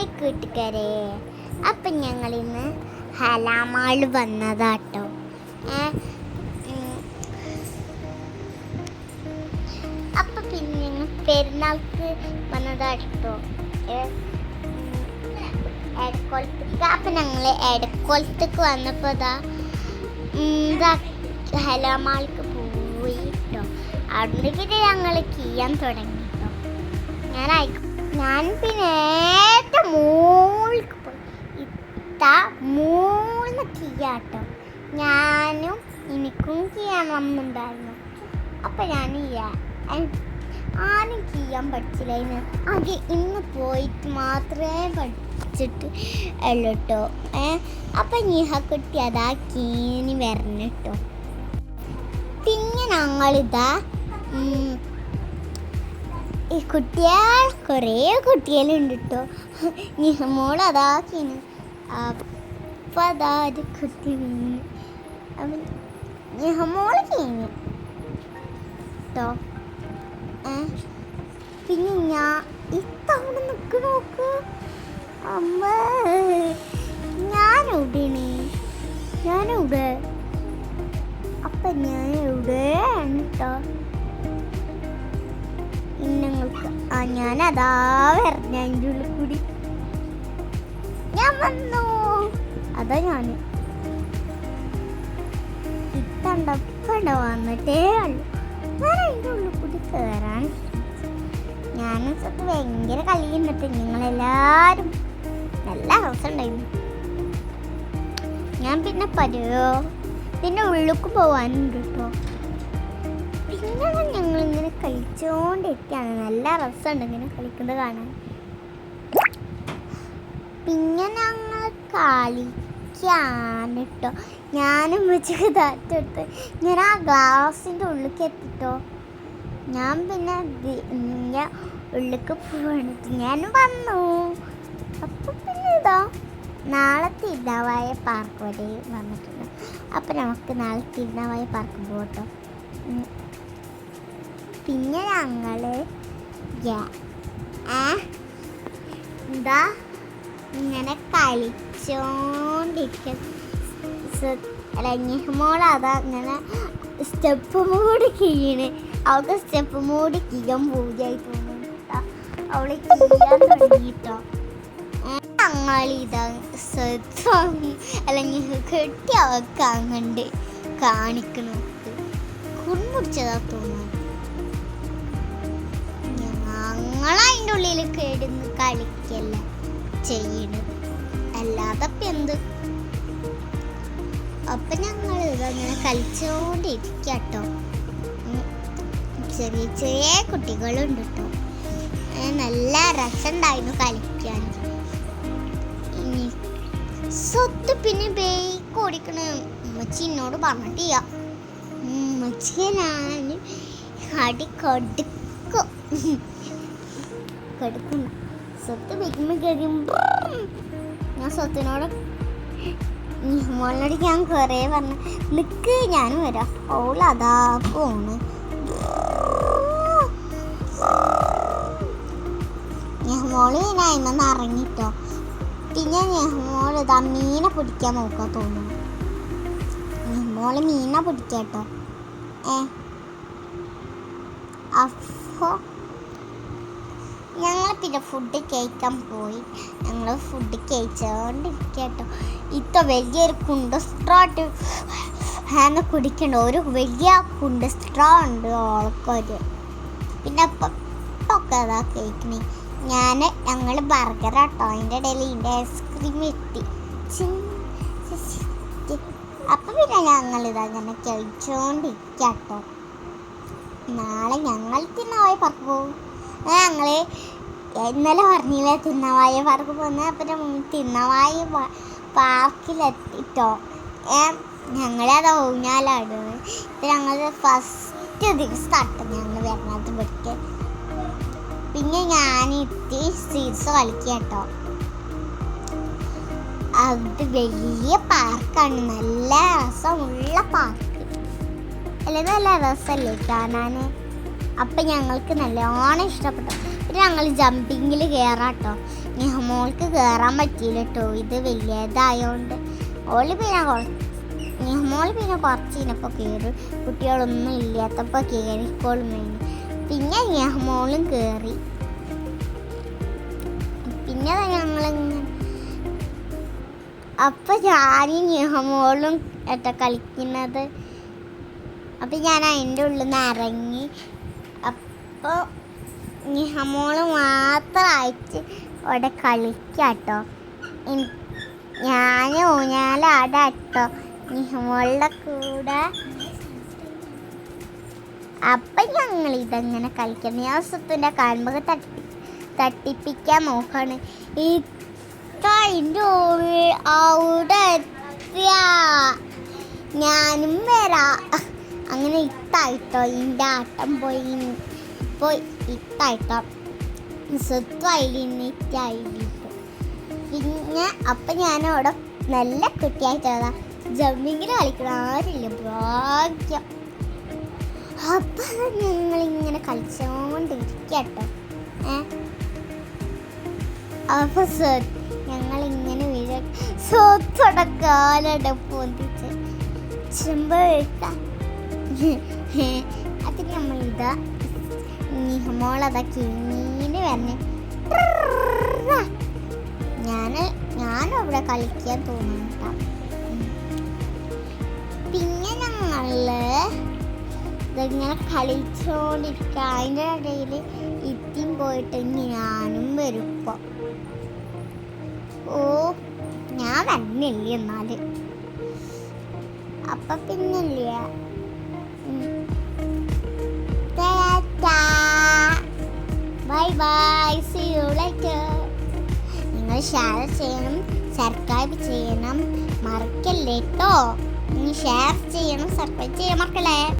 Hi കൂട്ടുകാരെ അപ്പം ഞങ്ങൾ ഇന്ന് ഹലാമാൾ വന്നതാട്ടോ. അപ്പം പിന്നെ ഞങ്ങൾ പെരുന്നാൾക്ക് വന്നതാട്ടോ. എടക്കോളത്തേക്ക് അപ്പം ഞങ്ങൾ എടക്കോളത്തേക്ക് വന്നപ്പോൾ ഇതാ ഇതാ ഹലാമാൾക്ക് പോയി കേട്ടോ ഞങ്ങൾ കീയാൻ തുടങ്ങിട്ടോ. ഞാൻ അയക്കും ഞാൻ പിന്നെ ഏറ്റവും മൂൾക്ക് പോയി. ഇത്ത മൂന്ന് കീയാട്ടോ ഞാനും എനിക്കും ചെയ്യാൻ വന്നിട്ടുണ്ടായിരുന്നു. അപ്പം ഞാൻ ആരും ചെയ്യാൻ പഠിച്ചില്ലായിരുന്നു ആകെ ഇന്ന് പോയിട്ട് മാത്രമേ പഠിച്ചിട്ട് ഉള്ളൂ കേട്ടോ ഏ? അപ്പം നീഹക്കുട്ടി അതാ കീനി വരണം കേട്ടോ പിന്നെ ഞങ്ങളിതാ ഈ കുട്ടികൾ കുറേ കുട്ടികളുണ്ട് കേട്ടോ നിഹമോൾ അതാക്കിന് അപ്പം ഒരു കുട്ടി വീണു അവൻ നിഹമോൾ കഴിഞ്ഞു കേട്ടോ പിന്നെ ഞാൻ ഇത്തവണ നിൽക്ക് നോക്ക് അമ്മ ഞാൻ എവിടെയാണ് ഞാൻ എവിടെ അപ്പം ഞാൻ എവിടെയാണ് കേട്ടോ ഇന്നങ്ങൾക്ക് ആ ഞാൻ അതാ വരണ അതിന്റെ ഉള്ളിൽ കൂടി. ഞാൻ വന്നു. അതാ ഞാൻ ഇത്തണ്ടപ്പണ്ട വന്നിട്ടേ ഉള്ളു. ഞാൻ അതിന്റെ ഉള്ളിൽ കൂടി കയറാൻ ഞാനും സത്യം ഭയങ്കര കളി കണ്ടിട്ട് നിങ്ങളെല്ലാവരും നല്ല ഹൗസുണ്ടായിരുന്നു ഞാൻ പിന്നെ പരുവോ പിന്നെ ഉള്ളിലേക്ക് പോകാനുണ്ട് കേട്ടോ പിന്നെ ഞങ്ങൾ ഇങ്ങനെ കളിച്ചോണ്ടിരിക്കുകയാണ്. നല്ല രസമുണ്ട് ഇങ്ങനെ കളിക്കുന്നത് കാണാൻ. പിന്നെ ഞങ്ങൾ കളിക്കാണ് കേട്ടോ ഞാനും ഉച്ചയ്ക്ക് താറ്റെടുത്ത് ഞാൻ ആ ഗ്ലാസിന്റെ ഉള്ളിലേക്ക് എത്തിട്ടോ. ഞാൻ പിന്നെ ഞാൻ ഉള്ളിലേക്ക് പോവാണ്. ഞാൻ വന്നു. അപ്പം പിന്നെ ഇതാ നാളെ തിരുനാവായ പാർക്ക് വരെ വന്നിട്ടുണ്ട്. അപ്പം നമുക്ക് നാളെ തിരുനാവായ പാർക്ക് പോകട്ടോ. പിന്നെ ആ എന്താ? ഇങ്ങനെ കളിച്ചോണ്ടിരിക്കും. മോൾ അതാ ഇങ്ങനെ സ്റ്റെപ്പ് മൂടി കീഴ് അവൾക്ക് സ്റ്റെപ്പ് മൂടി കീഴം പൂജയായി തോന്നുന്നു അവൾ കീഴാൻ തുടങ്ങിട്ടോ. അല്ലെങ്കിൽ കെട്ടി അവൾക്ക് അങ്ങണ്ട് കാണിക്കണു കുൺമുടിച്ചതാ തോന്നുന്നു. കിടന്ന് കളിക്കല്ല. ചെയ്യണത് അല്ലാതെ എന്ത്? അപ്പൊ ഞങ്ങൾ ഇതങ്ങനെ കളിച്ചോണ്ടിരിക്കട്ടോ. ചെറിയ ചെറിയ കുട്ടികളുണ്ട് കേട്ടോ നല്ല രസമുണ്ടായിരുന്നു കളിക്കാൻ. ഇനി സ്വത്ത് പിന്നെ ബേക്ക് ഓടിക്കണ. ഉമ്മച്ചി എന്നോട് പറഞ്ഞിട്ടില്ല. ഉമ്മച്ചിയെ ഞാൻ അടി കൊടുക്കും. കൊടുക്കും സ്വത്ത് ബേക്കുമ്പോൾ കഴിയുമ്പോൾ ഞാൻ സ്വത്തിനോട് മോളിനോട് ഞാൻ കുറേ പറഞ്ഞു നിക്ക് ഞാനും വരാം. ഓൾ അതാ പോണ്. നെഹ്മോൾ ഞാൻ അതിമെന്ന് ഇറങ്ങിട്ടോ. പിന്നെ മോൾ ഇതാ മീനെ പിടിക്കാൻ നോക്കാൻ തോന്നുന്നു. മോൾ മീനെ പിടിക്കാട്ടോ. ഏ? അപ്പോ പിന്നെ ഫുഡ് കഴിക്കാൻ പോയി. ഞങ്ങൾ ഫുഡ് കഴിച്ചോണ്ടിരിക്കട്ടോ ഇത്ത വലിയൊരു കുണ്ട സ്ട്രോ ഹാന കുടിക്കണ്ട ഒരു വലിയ കുണ്ട സ്ട്രോ ഉണ്ട് ഓൾക്കൊരു പിന്നെ പൊക്കെ അതാ കഴിക്കണേ ഞാൻ ഞങ്ങൾ ബർഗർ ആട്ടോ. അതിന്റെ ഇടയിൽ ഇതിന്റെ ഐസ്ക്രീം എത്തി അപ്പം പിന്നെ ഞങ്ങൾ ഇതങ്ങനെ കഴിച്ചോണ്ടിരിക്കട്ടോ നാളെ ഞങ്ങൾ തിന്നാവായി പറഞ്ഞു ഞങ്ങൾ ഇന്നലെ പറഞ്ഞില്ലേ തിന്നവായ പാർക്ക് പോകുന്നത് അപ്പം തിന്നവായ പാർക്കിലെത്തിട്ടോ. ഞങ്ങളത് ഊഞ്ഞാലാടുന്നത് ഇത് ഞങ്ങൾ ഫസ്റ്റ് ദിവസമാട്ടോ ഞങ്ങൾ വരണത് പഠിക്കാൻ പിന്നെ ഞാൻ എത്തി സീറ്റ്സ് കളിക്കുക കേട്ടോ അത് വലിയ പാർക്കാണ്. നല്ല രസമുള്ള പാർക്ക്. അല്ലേ? നല്ല രസമല്ലേ കാണാൻ അപ്പം ഞങ്ങൾക്ക് നല്ലോണം ഇഷ്ടപ്പെട്ടു. ഞങ്ങൾ ജമ്പിങ്ങിൽ കയറാട്ടോ മോൾക്ക് കയറാൻ പറ്റിയില്ല കേട്ടോ ഇത് വലിയതായോണ്ട്. ഓൾ പിന്നെ കുറച്ച് നിഹമോൾ പിന്നെ കുറച്ച് കഴിഞ്ഞപ്പോൾ കയറി കുട്ടികളൊന്നും ഇല്ലാത്തപ്പോൾ കയറിക്കോളും വേണം പിന്നെ ഞാൻ മോളും കയറി പിന്നെ ഞങ്ങളിങ്ങനെ അപ്പൊ ഞാനും നിഹമോളും ഏട്ടാ കളിക്കുന്നത്. അപ്പൊ ഞാൻ അതിന്റെ ഉള്ളിൽ നിന്ന് ഇറങ്ങി അപ്പോൾ നിഹമോൾ മാത്രമായിട്ട് അവിടെ കളിക്കാട്ടോ. ഞാൻ ഊഞ്ഞാലാടാട്ടോ. നിഹമോളുടെ കൂടെ. അപ്പം ഞങ്ങൾ ഇതെങ്ങനെ കളിക്കണം ഞാൻ സ്വത്തിന്റെ കാണുമ്പോൾ തട്ടി തട്ടിപ്പിക്കാൻ നോക്കാണ്. ഈ അവിടെ ഞാനും വരാ. അങ്ങനെ ഇത്തായിട്ടോ ഇതിന്റെ ആട്ടം പോയി. ഇത്തായിട്ടോ സ്വത്വമായില്ല ഇറ്റായിട്ട് പിന്നെ അപ്പം ഞാൻ അവിടെ നല്ല കുട്ടിയായിട്ടാ ജമ്പിങ്ങിന് കളിക്കണം ആരില്ല ഭാഗ്യം. അപ്പം ഞങ്ങളിങ്ങനെ കളിച്ചോണ്ടിരിക്കട്ടോ. ഏ? അപ്പൊ ഞങ്ങൾ ഇങ്ങനെ വീഴ സ്വത്തടക്കാലട പൊന്തിച്ച് ചെമ്പഴുക്ക അത് നമ്മൾ ഇതാ നിഹമോളതാ ഇങ്ങനെ വരണേ. ഞാൻ ഞാനും അവിടെ കളിക്കാൻ തോന്നുന്നുണ്ടാ പിന്നെ ഞങ്ങൾ ഇതിങ്ങനെ കളിച്ചോണ്ടിരിക്ക. അതിന്റെ ഇടയിൽ ഇത്തിയും പോയിട്ട് ഇനി ഞാനും വരും ഓ ഞാൻ വന്നില്ല എന്നാൽ? അപ്പൊ പിന്നില്ല? ഷെയർ ചെയ്യണം സബ്സ്ക്രൈബ് ചെയ്യണം. മറക്കല്ലേ കേട്ടോ ഷെയർ ചെയ്യണം സബ്സ്ക്രൈബ് ചെയ്യണം മക്കളെ.